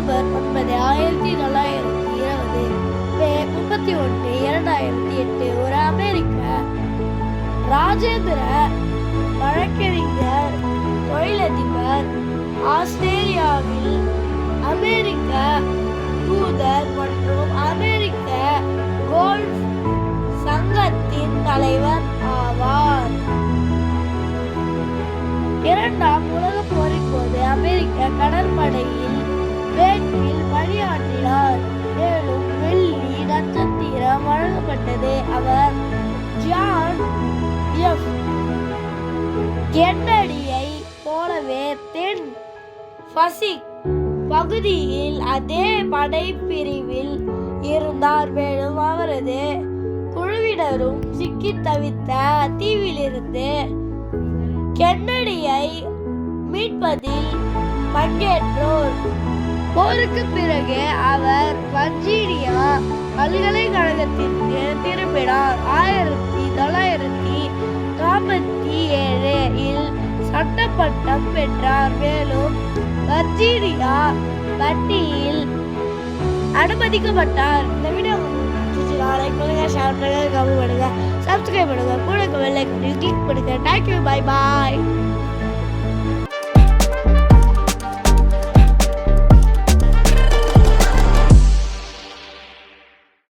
October ஒன்பது ஆயிரத்தி தொள்ளாயிரத்தி இருபது. மே முப்பத்தி ஒன்று இரண்டாயிரத்தி எட்டு ஒரு அமெரிக்க ராஜேந்திர வழக்கறிஞர் தொழிலதிபர் ஆஸ்திரேலியாவில் அமெரிக்க தூதர் மற்றும் அமெரிக்க கோல்ஃப் சங்கத்தின் தலைவர் ஆவார். இரண்டாம் உலகப் போரின் போது அமெரிக்க கடற்படையில் வேட்பில் பணியாற்றினார் மேலும் வெள்ளி நட்சத்திரம் வழங்கப்பட்டது. அவர் ஜான் எஃப் கென்னடியை போலவே தென் பசிக் பகுதியில் அதே படைப்பிரிவில் இருந்தார். மேலும் அவரது குழுவினரும் சிக்கித் தவித்த தீவிலிருந்து கென்னடியை மீட்பதில் பங்கேற்றோர். போருக்கு பிறகு அவர் வர்ஜீனியா பல்கலைக்கழகத்திற்கு திரும்பினார் ஆயிரத்தி தொள்ளாயிரத்தி நாற்பத்தி ஏழு இல் சட்டப்பட்டம் பெற்றார். மேலும் வர்ஜீனியா வட்டியில் அனுமதிக்கப்பட்டார். இந்த வீடியோ லைக் பண்ணுங்க ஷேர் பண்ணுங்க கமெண்ட் பண்ணுங்க சப்ஸ்கிரைப் பண்ணுங்க. கூட வெள்ளை கிளிக் பண்ணுங்க. Thank you bye bye